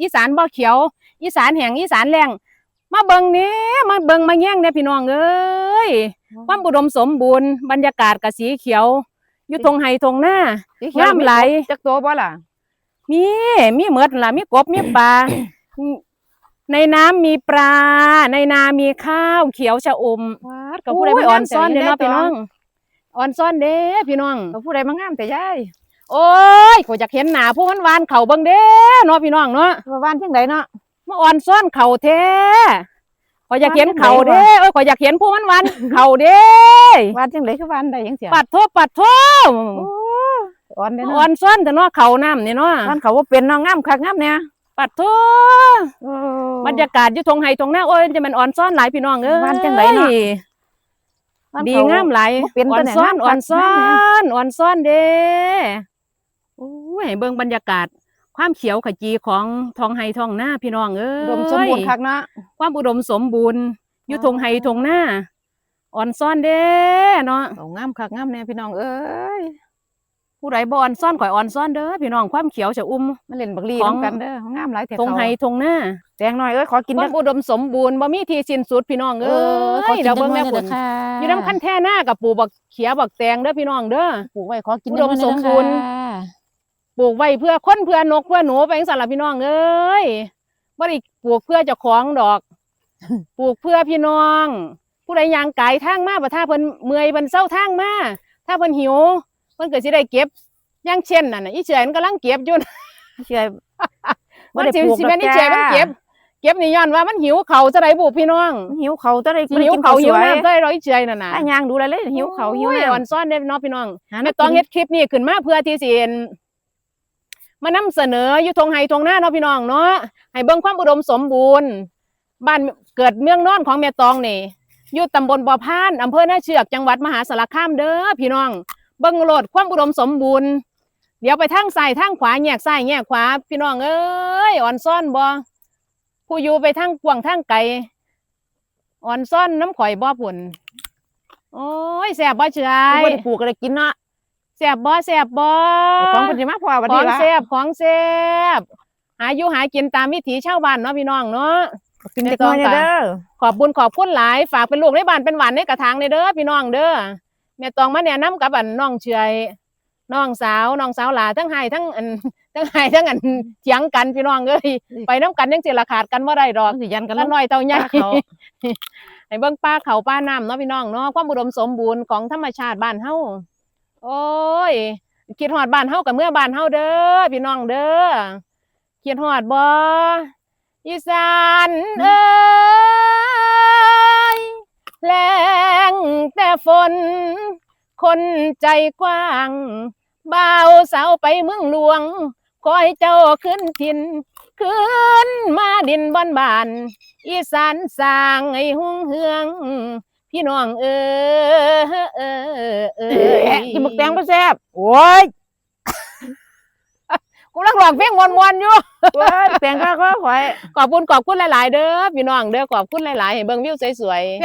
อีสานบ่เขียว อีสานแห้งอีสานแรงมาเบิ่งนี้มาเบิ่งมาแย่งเนี่ยพี่น้องเอ้ยความอุดมสมบูรณ์บรรยากาศก็สีเขียว อยู่ทงไห้ทงหน้าสีเขียวงามหลายจักตัวบ่ล่ะ มีมีหมดล่ะมีกบมีปลาในน้ำมีปลา ในนามีข้าวเขียวชะอมว้าดก็ผู้ใดโอ้ยมาอ่งาอมนซ่อนเด้อเนาะพี่น้องอ่อนซ่อนเด้อพี่น้องก็ผู้ใดมางามแต่ยาย โอ้ยก็อยากเห็นหน้าผู้มันหวานเข่าเบิ่งเด้อเนาะพี่น้องเนาะว่าบ้านจังไดเนาะ มาอ่อนซ่อนเข่าแท้ขอยอยากเห็นเข่าเด้อเอ้ยขอยอยากเห็นผู้มันหวานเข่าเด้อบ้านจังไดคือบ้านใดจังเสียปัดโทษปัดโทษโอ้อ่อนเด้ออ่อเนาะนซ่อนแต่เนาะเข่าน้ำนี่เนาะบ้านเขาว่าเป็นเนาะงามคักงามเนี่ยปัดโทษโอ้บรรยากาศอยู่ทงไห้ทงหน้าโอ้ยจะมันอ่อนซ่อนหลายพี่น้องเอ้ยบ้านจังไดเนาะ บ้านดีเขางามหลายบ่เป็นอ่อแต่นไหนซ่อนงามอ่อนคักซ่องามนอ่อนซ่อนเด้โอ้ย ให้เบิ่งบรรยากาศ ความเขียวขจีของทองไห้ทองหน้าพี่น้องเอ้ยอุดมสมบูรณ์คักเนาะความอุดมสมบูรณ์อยู่ทงไห้ทงหน้าอ่อนซ่อนเด้เนาะโอ้งามคักงามแน่พี่น้องเอ้ยผู้ใดบ่อ่อนซ่อนข่อยอ่อนซ่อนเด้อพี่น้องความเขียวจะอุ้มมาเล่นบักลีของนำกันเด้องามหลายแถวทงไห้ทงหน้าแตงหน่อยเอ้ยขอกินควาเด้มอุดมสมบูรณ์บ่มีที่สิ้นสุดพี่น้องเอเอ้อขอยกินเดี๋ยวจัเบิ่งงหน่แม่อยฝเด้นอค่ะอยู่น้ำขั้นแท่หน้ากับปลูกบักเขียบักแตงเด้อพี่น้องเด้อปลูกไว้ขอกินอุดมจังหน่อยสมบูรณ์เด้อค่ะ ปลูกไว้เพื่อคนเพื่อนกเพื่อหนูไปจังซั่นล่ะพี่น้องเอ้ยบ่ได้ปลูกเพื่อเจ้าของดอก ปลูกเพื่อพี่น้อง ผู้ใดย่างกายทางมาบ่ถ้าเพิ่นเมื่อยเพิ่นเศร้าทางมาถ้าเพิ่นหิวเพิ่นก็สิได้เก็บอย่างเช่นนั่นน่ะอีเฉยมันกำลังเก็บอยู่น่ะเชื่อบ่มันได้สิปลูกสิดอกแม่นอีเฉยมันจ้าเก็บ เก็บนี่ย้อนว่ามันหิวเขาวจะได้บุพี่น้องหิวเขาตะได้หิวเขาวหิวน้ำได้ร้อยเฉยนั่นน่ะถ้ายางดูแลเลยหิวเขาหิวโอ้ยน้ำอ่อนซ่อนเด้อเนาะพี่น้องหาแม่น้ำต้องกินเฮ็ดคลิปนี้ขึ้นมาเพื่อที่สิเห็น มานำเสนออยู่ทงไห้ทงหน้าเนาะพี่น้องเนาะให้เบิ่งความอุดมสมบูรณ์ บ้านเกิดเมืองนอนของแม่ตองนี่อยู่ตำบลบ่อพานอำเภอหน้าเชือกจังหวัดมหาสารคามเด้อพี่น้อง เบิ่งโลดความอุดมสมบูรณ์ เดี๋ยวไปทางซ้ายทางขวาแยกซ้ายแยกขวา พี่น้องเอ้ยอ่อนซ่อนบ่ผู้อยู่ไปทางกวางทางไกลอ่อนซ่อนน้ำข่อยบ่ปุ่นโอ้ยแซ่บบ่เฉยบ่ได้ปลูกก็ได้กินเนาะ แซ่บบ่แซ่บบ่ของเพิ่นสิมาพอบัดขอนี้งล่ะแซ่บของแซ่บหาอยู่หากินตามวิถีชาวบ้านเนาะพี่น้องเนาะ กินจักหน่อยเด้อขอบบุญขอบคุณหลายฝากเป็นลูกในบ้านเป็นหวานในกระถางในเด้อพี่น้องเด้อแม่ตองมาแนะนํกับอันน้องเฉยน้องสาวน้องสาวหลาทั้งไห้ทั้งอันทั้งไห้ทั้งอันเถียงกันพี่น้องเอ้ยไปน้กันยังสิละขาดกันบ่ได้ดอกสิยันกันละน้อยเต่าใหญ่ป้าเขา ให้เบิ่งป้าเขาป้าน้ำเนาะพี่น้องเนาะความอุดมสมบูรณ์ของธรรมชาติบ้านเฮา โอ้ยคิดฮอดบ้านเฮากับเมื่อบ้านเฮาเด้อพี่น้องเด้อคิดฮอดบ่อีสานเอ้ยแรงแต่ฝน คนใจกว้างบ่าวสาวไปเมืองหลวงคอยเจ้าขึ้นถิ่นขึ้นมาดินบอนบาน อีสานสร้างไอ้หุ่งเฮือง พี่น้องเออเออเอเอ๊ะอกินบักแตงบ่แซ่บโอ้ยกูรักร้องเพลงมวนๆอยู่เว้ยแตงก็ก็ข่อยขอบคุณขอบคุณหลาย ๆ เด้อพี่น้องเด้อขอบคุณหลาย ๆ ให้เบิ่งวิวสวยๆ